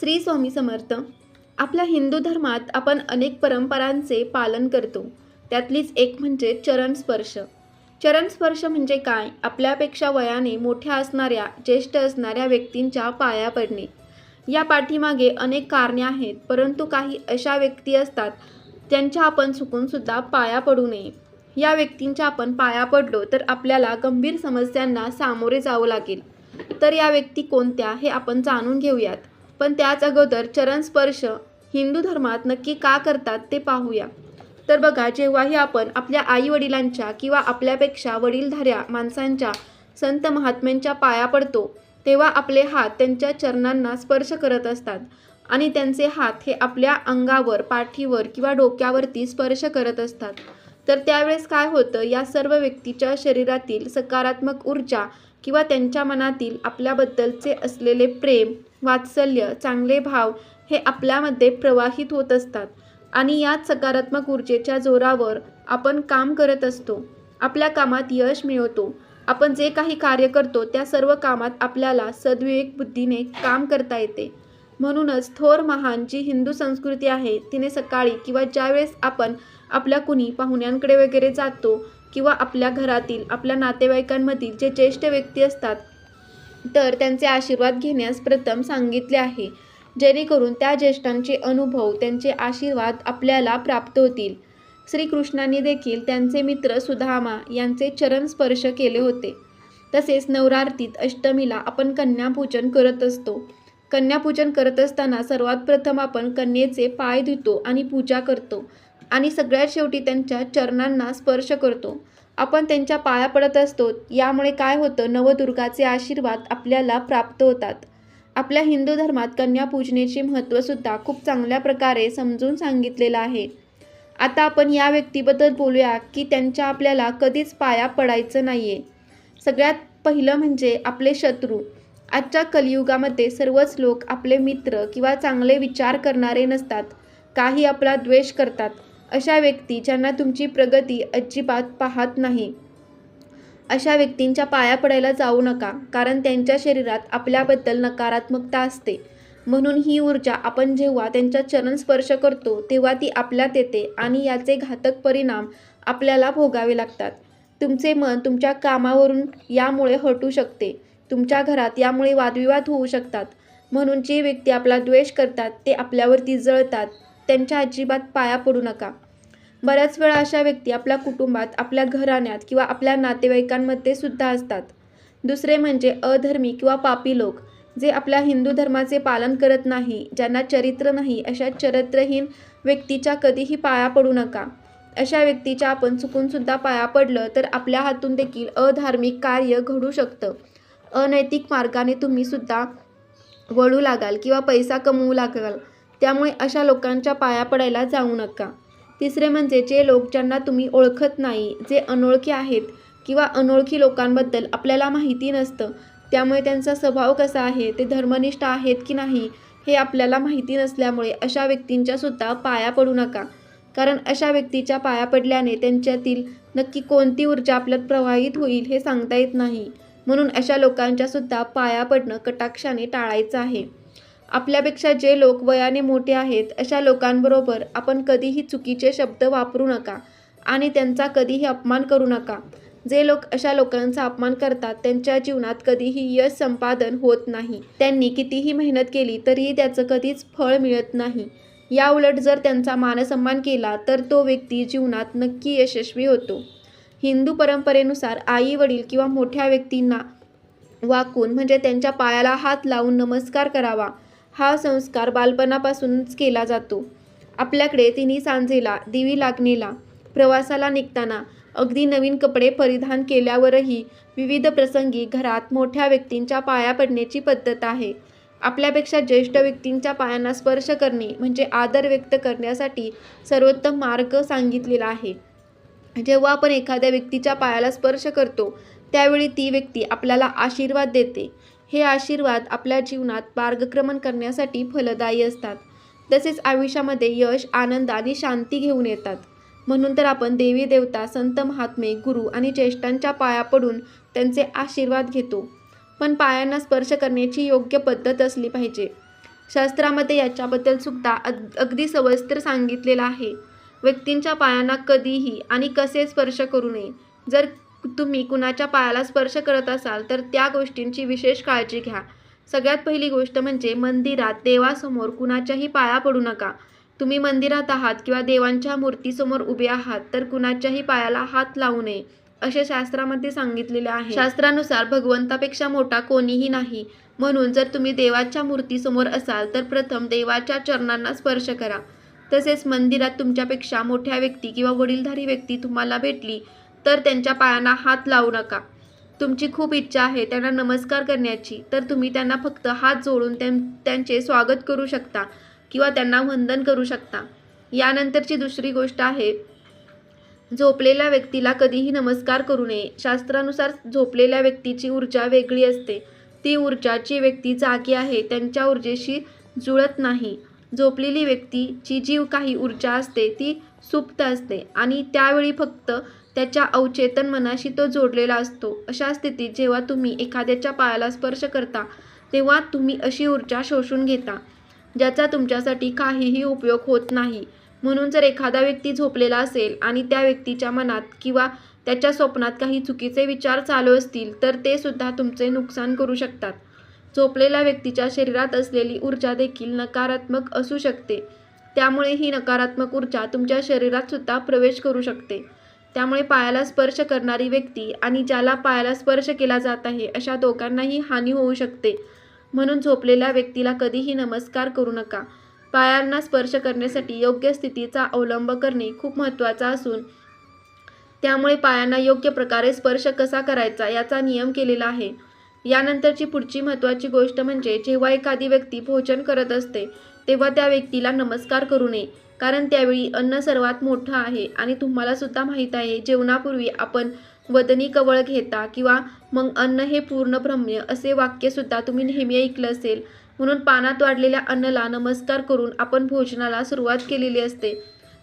श्री स्वामी समर्थ आपल्या हिंदू धर्मात आपण अनेक परंपरांचे पालन करतो. त्यातलीच एक म्हणजे चरण स्पर्श. चरण स्पर्श म्हणजे काय? आपल्यापेक्षा वयाने मोठ्या असणाऱ्या ज्येष्ठ असणाऱ्या व्यक्तींच्या पाया पडणे. या पाठीमागे अनेक कारणे आहेत परंतु काही अशा व्यक्ती असतात त्यांच्या आपण चुकूनसुद्धा पाया पडू नये. या व्यक्तींच्या आपण पाया पडलो तर आपल्याला गंभीर समस्यांना सामोरे जावं लागेल. तर या व्यक्ती कोणत्या हे आपण जाणून घेऊयात. पण त्याच अगोदर चरण स्पर्श हिंदू धर्मात नक्की का करतात ते पाहूया. तर बघा जेव्हाही आपण आपल्या आई वडिलांच्या किंवा आपल्यापेक्षा वडीलधाऱ्या माणसांच्या संत महात्म्यांच्या पाया पडतो तेव्हा आपले हात त्यांच्या चरणांना स्पर्श करत असतात आणि त्यांचे हात हे आपल्या अंगावर पाठीवर किंवा डोक्यावरती स्पर्श करत असतात. तर त्यावेळेस काय होतं या सर्व व्यक्तीच्या शरीरातील सकारात्मक ऊर्जा किंवा त्यांच्या मनातील आपल्याबद्दलचे असलेले प्रेम वात्सल्य चांगले भाव हे आपल्यामध्ये प्रवाहित होत असतात. आणि याच सकारात्मक ऊर्जेच्या जोरावर आपण काम करत असतो. आपल्या कामात यश मिळवतो. आपण जे काही कार्य करतो त्या सर्व कामात आपल्याला सद्विवेक बुद्धीने काम करता येते. म्हणूनच थोर महान जी हिंदू संस्कृती आहे तिने सकाळी किंवा ज्यावेळेस आपण आपल्या कुणी पाहुण्यांकडे वगैरे जातो किंवा आपल्या घरातील आपल्या नातेवाईकांमधील जे ज्येष्ठ व्यक्ती असतात तर त्यांचे आशीर्वाद घेण्यास प्रथम सांगितले आहे. जेणेकरून त्या ज्येष्ठांचे अनुभव त्यांचे आशीर्वाद आपल्याला प्राप्त होतील. श्रीकृष्णांनी देखील त्यांचे मित्र सुधामा यांचे चरण स्पर्श केले होते. तसेच नवरात्रीत अष्टमीला आपण कन्यापूजन करत असतो. कन्यापूजन करत असताना सर्वात प्रथम आपण कन्येचे पाय धुतो आणि पूजा करतो आणि सगळ्यात शेवटी त्यांच्या चरणांना स्पर्श करतो. आपण त्यांच्या पाया पडत असतो. यामुळे काय होतं? नवदुर्गाचे आशीर्वाद आपल्याला प्राप्त होतात. आपल्या हिंदू धर्मात कन्यापूजनेचे महत्त्वसुद्धा खूप चांगल्या प्रकारे समजून सांगितलेलं आहे. आता आपण या व्यक्तीबद्दल बोलूया की त्यांच्या आपल्याला कधीच पाया पडायचं नाही आहे सगळ्यात पहिलं म्हणजे आपले शत्रू. आजच्या कलियुगामध्ये सर्वच लोक आपले मित्र किंवा चांगले विचार करणारे नसतात. काही आपला द्वेष करतात. अशा व्यक्ती ज्यांना तुमची प्रगती अजिबात पाहत नाही. अशा व्यक्तींच्या पाया पडायला जाऊ नका कारण त्यांच्या शरीरात आपल्याबद्दल नकारात्मकता असते. म्हणून ही ऊर्जा आपण जेव्हा त्यांच्या चरण स्पर्श करतो तेव्हा ती आपल्यात येते आणि याचे घातक परिणाम आपल्याला भोगावे लागतात. तुमचे मन तुमच्या कामावरून यामुळे हटू शकते. तुमच्या घरात यामुळे वादविवाद होऊ शकतात. म्हणून जे व्यक्ती आपला द्वेष करतात ते आपल्यावरती जळतात. त्यांच्या अजिबात पाया पडू नका. बऱ्याच वेळा अशा व्यक्ती आपल्या कुटुंबात आपल्या घराण्यात किंवा आपल्या नातेवाईकांमध्ये सुद्धा असतात. दुसरे म्हणजे अधर्मी किंवा पापी लोक जे आपल्या हिंदू धर्माचे पालन करत नाही ज्यांना चरित्र नाही अशा चरित्रहीन व्यक्तीच्या कधीही पाया पडू नका. अशा व्यक्तीच्या आपण चुकूनसुद्धा पाया पडलं तर आपल्या हातून देखील अधार्मिक कार्य घडू शकतं. अनैतिक मार्गाने तुम्ही सुद्धा वळू लागाल किंवा पैसा कमवू लागाल. त्यामुळे अशा लोकांच्या पाया पडायला जाऊ नका. तिसरे म्हणजे जे लोक ज्यांना तुम्ही ओळखत नाही जे अनोळखी आहेत किंवा अनोळखी लोकांबद्दल आपल्याला माहिती नसतं त्यामुळे त्यांचा स्वभाव कसा आहे ते धर्मनिष्ठ आहेत की नाही हे आपल्याला माहिती नसल्यामुळे अशा व्यक्तींच्यासुद्धा पाया पडू नका. कारण अशा व्यक्तीच्या पाया पडल्याने त्यांच्यातील नक्की कोणती ऊर्जा आपल्यात प्रवाहित होईल हे सांगता येत नाही. म्हणून अशा लोकांच्यासुद्धा पाया पडणं कटाक्षाने टाळायचं आहे. आपल्यापेक्षा जे लोक वयाने मोठे आहेत अशा लोकांबरोबर आपण कधीही चुकीचे शब्द वापरू नका आणि त्यांचा कधीही अपमान करू नका. जे लोक अशा लोकांचा अपमान करतात त्यांच्या जीवनात कधीही यश संपादन होत नाही. त्यांनी कितीही मेहनत केली तरीही त्याचं कधीच फळ मिळत नाही. याउलट जर त्यांचा मानसन्मान केला तर तो व्यक्ती जीवनात नक्की यशस्वी होतो. हिंदू परंपरेनुसार आई वडील किंवा मोठ्या व्यक्तींना वाकून म्हणजे त्यांच्या पायाला हात लावून नमस्कार करावा. हा संस्कार बालपणापासूनच केला जातो. आपल्याकडे तिन्ही सांजेला दिवी लागणेला प्रवासाला निघताना अगदी नवीन कपडे परिधान केल्यावरही विविध प्रसंगी घरात मोठ्या व्यक्तींच्या पाया पडण्याची पद्धत आहे. आपल्यापेक्षा ज्येष्ठ व्यक्तींच्या पायांना स्पर्श करणे म्हणजे आदर व्यक्त करण्यासाठी सर्वोत्तम मार्ग सांगितलेला आहे. जेव्हा आपण एखाद्या व्यक्तीच्या पायाला स्पर्श करतो त्यावेळी ती व्यक्ती आपल्याला आशीर्वाद देते. हे आशीर्वाद आपल्या जीवनात मार्गक्रमण करण्यासाठी फलदायी असतात. तसेच आयुष्यामध्ये यश आनंद आणि शांती घेऊन येतात. म्हणून तर आपण देवी देवता संत महात्मे गुरु आणि ज्येष्ठांच्या पाया पडून त्यांचे आशीर्वाद घेतो. पण पायांना स्पर्श करण्याची योग्य पद्धत असली पाहिजे. शास्त्रामध्ये याच्याबद्दल सुद्धा अग अगदी सविस्तर सांगितलेलं आहे. व्यक्तींच्या पायांना कधीही आणि कसे स्पर्श करू नये. जर तुम्ही कुणाच्या पायाला स्पर्श करत असाल तर त्या गोष्टींची विशेष काळजी घ्या. सगळ्यात पहिली गोष्ट म्हणजे मंदिरात देवासमोर कुणाच्याही पाया पडू नका. तुम्ही मंदिरात आहात किंवा देवांच्या मूर्तीसमोर उभे आहात तर कुणाच्याही पायाला हात लावू नये असे शास्त्रामध्ये सांगितलेले आहे. शास्त्रानुसार भगवंतापेक्षा मोठा कोणीही नाही. म्हणून जर तुम्ही देवाच्या मूर्तीसमोर असाल तर प्रथम देवाच्या चरणांना स्पर्श करा. तसेच मंदिरात तुमच्यापेक्षा मोठ्या व्यक्ती किंवा वडीलधारी व्यक्ती तुम्हाला भेटली तर त्यांच्या पायांना हात लावू नका. तुमची खूप इच्छा आहे त्यांना नमस्कार करण्याची तर तुम्ही त्यांना फक्त हात जोडून त्यां त्यांचे स्वागत करू शकता किंवा त्यांना वंदन करू शकता. यानंतरची दुसरी गोष्ट आहे झोपलेल्या व्यक्तीला कधीही नमस्कार करू नये. शास्त्रानुसार झोपलेल्या व्यक्तीची ऊर्जा वेगळी असते. ती ऊर्जा जी व्यक्ती जागी आहे त्यांच्या ऊर्जेशी जुळत नाही. झोपलेली व्यक्तीची जी काही ऊर्जा असते ती सुप्त असते आणि त्यावेळी फक्त त्याच्या अवचेतन मनाशी तो जोडलेला असतो. अशा स्थितीत जेव्हा तुम्ही एखाद्याच्या पायाला स्पर्श करता तेव्हा तुम्ही अशी ऊर्जा शोषून घेता ज्याचा तुमच्यासाठी काहीही उपयोग होत नाही. म्हणून जर एखादा व्यक्ती झोपलेला असेल आणि त्या व्यक्तीच्या मनात किंवा त्याच्या स्वप्नात काही चुकीचे विचार चालू असतील तर ते सुद्धा तुमचे नुकसान करू शकतात. झोपलेल्या व्यक्तीच्या शरीरात असलेली ऊर्जा देखील नकारात्मक असू शकते. त्यामुळे ही नकारात्मक ऊर्जा तुमच्या शरीरात सुद्धा प्रवेश करू शकते. त्यामुळे पायाला स्पर्श करणारी व्यक्ती आणि ज्याला पायाला स्पर्श केला जात आहे अशा दोघांनाही हानी होऊ शकते. म्हणून झोपलेल्या व्यक्तीला कधीही नमस्कार करू नका. पायांना स्पर्श करण्यासाठी योग्य स्थितीचा अवलंब करणे खूप महत्त्वाचा असून त्यामुळे पायांना योग्य प्रकारे स्पर्श कसा करायचा याचा नियम केलेला आहे. यानंतरची पुढची महत्त्वाची गोष्ट म्हणजे जेव्हा एखादी व्यक्ती भोजन करत असते तेव्हा त्या व्यक्तीला नमस्कार करू नये. कारण त्यावेळी अन्न सर्वात मोठं आहे आणि तुम्हाला सुद्धा माहीत आहे जेवणापूर्वी आपण वदनी कवळ घेता किंवा मग अन्न हे पूर्ण ब्रह्म्य असे वाक्यसुद्धा तुम्ही नेहमी ऐकलं असेल. म्हणून पानात वाढलेल्या अन्नाला नमस्कार करून आपण भोजनाला सुरुवात केलेली असते.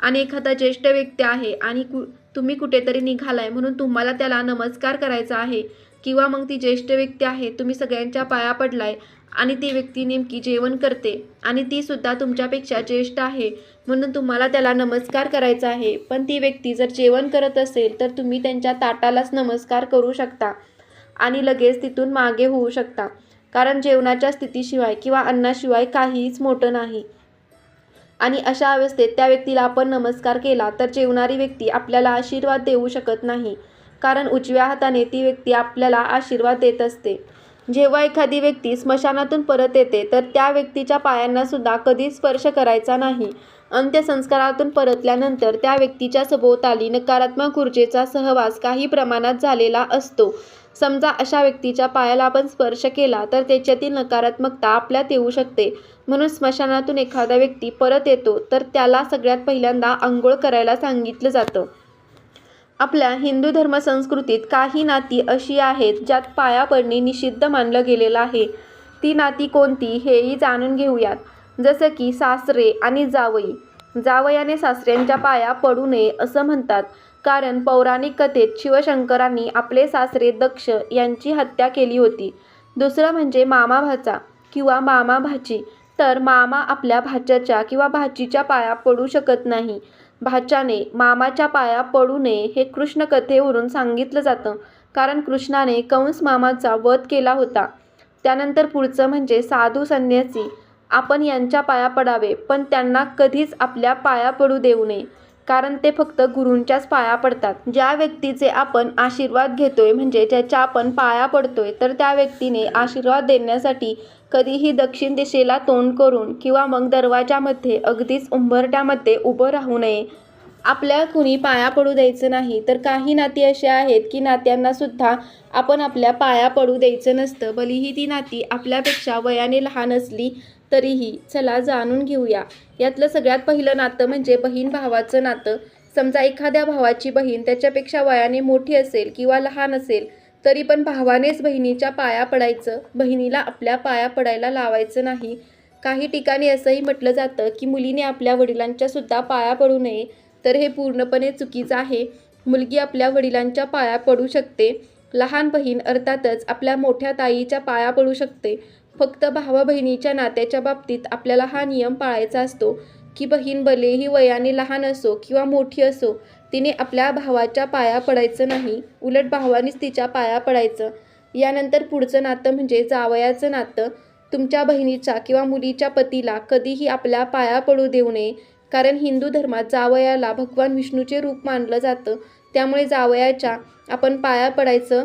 आणि एखादा ज्येष्ठ व्यक्ती आहे आणि कु तुम्ही कुठेतरी निघालाय म्हणून तुम्हाला त्याला नमस्कार करायचा आहे. किंवा मग ती ज्येष्ठ व्यक्ती आहे तुम्ही सगळ्यांच्या पाया पडलाय आणि ती व्यक्ती नेमकी जेवण करते आणि ती सुद्धा तुमच्यापेक्षा ज्येष्ठ आहे. म्हणून तुम्हाला त्याला नमस्कार करायचा आहे. पण ती व्यक्ती जर जेवण करत असेल तर तुम्ही त्यांच्या ताटालाच नमस्कार करू शकता आणि लगेच तिथून मागे होऊ शकता. कारण जेवणाच्या स्थितीशिवाय किंवा अन्नाशिवाय काहीच मोठं नाही. आणि अशा अवस्थेत त्या व्यक्तीला आपण नमस्कार केला तर जेवणारी व्यक्ती आपल्याला आशीर्वाद देऊ शकत नाही. कारण उजव्या हाताने ती व्यक्ती आपल्याला आशीर्वाद देत असते. जेव्हा एखादी व्यक्ती स्मशानातून परत येते तर त्या व्यक्तीच्या पायांना सुद्धा कधीच स्पर्श करायचा नाही. अंत्यसंस्कारातून परतल्यानंतर त्या व्यक्तीच्या सभोवताली नकारात्मक ऊर्जेचा सहवास काही प्रमाणात झालेला असतो. समजा अशा व्यक्तीच्या पायाला आपण स्पर्श केला तर त्याच्यातील नकारात्मकता आपल्यात येऊ शकते. म्हणून स्मशानातून एखादा व्यक्ती परत येतो तर त्याला सगळ्यात पहिल्यांदा आंघोळ करायला सांगितलं जातं. आपल्या हिंदू धर्म संस्कृतीत काही नाती अशी आहेत ज्यात पाया पडणे निषिद्ध मानलं गेलेलं आहे. ती नाती कोणती हेही जाणून घेऊयात. जसं की सासरे आणि जावई. जावयाने सासऱ्यांच्या पाया पडू नये असं म्हणतात. कारण पौराणिक कथेत शिवशंकरांनी आपले सासरे दक्ष यांची हत्या केली होती. दुसरं म्हणजे मामा भाचा किंवा मामा भाची. तर मामा आपल्या भाच्याच्या किंवा भाचीच्या पाया पडू शकत नाही. भाच्याने मामाच्या पाया पडू नये हे कृष्ण कथेवरून सांगितलं जातं. कारण कृष्णाने कंस मामाचा वध केला होता. त्यानंतर पुढचं म्हणजे साधू संन्यासी. आपण यांच्या पाया पडावे पण त्यांना कधीच आपल्या पाया पडू देऊ नये. कारण ते फक्त गुरूंच्याच पाया पडतात. ज्या व्यक्तीचे आपण आशीर्वाद घेतोय म्हणजे ज्याच्या आपण पाया पडतोय तर त्या व्यक्तीने आशीर्वाद देण्यासाठी कधीही दक्षिण दिशेला तोंड करून किंवा मग दरवाजामध्ये अगदीच उंबरट्यामध्ये उभं राहू नये. आपल्या कुणी पाया पडू द्यायचं नाही. तर काही नाती असे आहेत की नात्यांना सुद्धा आपण आपल्या पाया पडू द्यायचं नसतं. भलीही ती नाती आपल्यापेक्षा वयाने लहान असली तरीही चला जाणून घेऊया. यातलं सगळ्यात पहिलं नातं म्हणजे बहीण भावाचं नातं. समजा एखाद्या भावाची बहीण त्याच्यापेक्षा वयाने मोठी असेल किंवा लहान असेल तरी पण भावानेच बहिणीच्या पाया पडायचं. बहिणीला आपल्या पाया पडायला लावायचं नाही. काही ठिकाणी असंही म्हटलं जातं की मुलीने आपल्या वडिलांच्या सुद्धा पाया पडू नये. तर हे पूर्णपणे चुकीचं आहे. मुलगी आपल्या वडिलांच्या पाया पडू शकते. लहान बहीण अर्थातच आपल्या मोठ्या ताईच्या पाया पडू शकते. फक्त भावा बहिणीच्या नात्याच्या बाबतीत आपल्याला हा नियम पाळायचा असतो की बहीण भलेही वयाने लहान असो किंवा मोठी असो तिने आपल्या भावाच्या पाया पडायचं नाही. उलट भावानेच तिच्या पाया पडायचं. यानंतर पुढचं नातं म्हणजे जावयाचं नातं. तुमच्या बहिणीच्या किंवा मुलीच्या पतीला कधीही आपल्या पाया पडू देऊ नये. कारण हिंदू धर्मात जावयाला भगवान विष्णूचे रूप मानलं जातं. त्यामुळे जावयाच्या आपण पाया पडायचं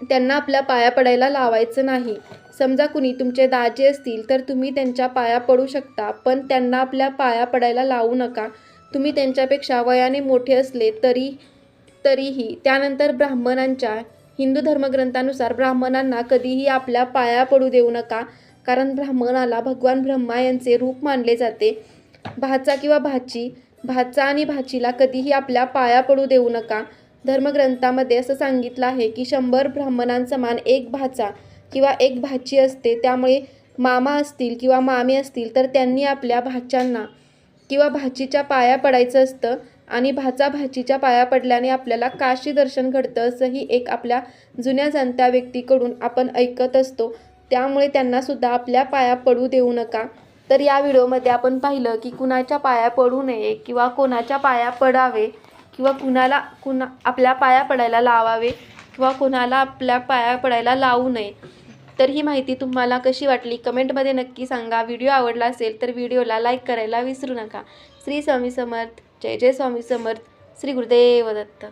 त्यांना आपल्या पाया पडायला लावायचं नाही. समजा कुणी तुमचे दाजे असतील तर तुम्ही त्यांच्या पाया पडू शकता पण त्यांना आपल्या पाया पडायला लावू नका. तुम्ही त्यांच्यापेक्षा वयाने मोठे असले तरी तरीही. त्यानंतर ब्राह्मणांच्या हिंदू धर्मग्रंथानुसार ब्राह्मणांना कधीही आपल्या पाया पडू देऊ नका कारण ब्राह्मणाला भगवान ब्रह्मा यांचे रूप मानले जाते. भाचा किंवा भाची भाचा आणि भाचीला कधीही आपल्या पाया पडू देऊ नका. धर्मग्रंथामध्ये असं सांगितलं आहे की शंभर ब्राह्मणांसमान एक भाचा किंवा एक भाची असते त्यामुळे मामा असतील किंवा मामी असतील तर त्यांनी आपल्या भाच्यांना किंवा भाचीच्या पाया पडायचं असतं आणि भाचा भाचीच्या पाया पडल्याने आपल्याला काशी दर्शन घडतं असंही एक आपल्या जुन्या जाणत्या व्यक्तीकडून आपण ऐकत असतो. त्यामुळे त्यांनासुद्धा आपल्या पाया पडू देऊ नका. तर या व्हिडिओमध्ये आपण पाहिलं की कुणाच्या पाया पडू नये किंवा कोणाच्या पाया पडावे किंवा कुणाला कुणा आपल्या पाया पडायला लावावे किंवा कुणाला आपल्या पाया पडायला लावू नये. तर ही माहिती तुम्हाला कशी वाटली कमेंटमध्ये नक्की सांगा. व्हिडिओ आवडला असेल तर व्हिडिओला लाईक करायला विसरू नका. श्री स्वामी समर्थ. जय जय स्वामी समर्थ. श्री गुरुदेव दत्त.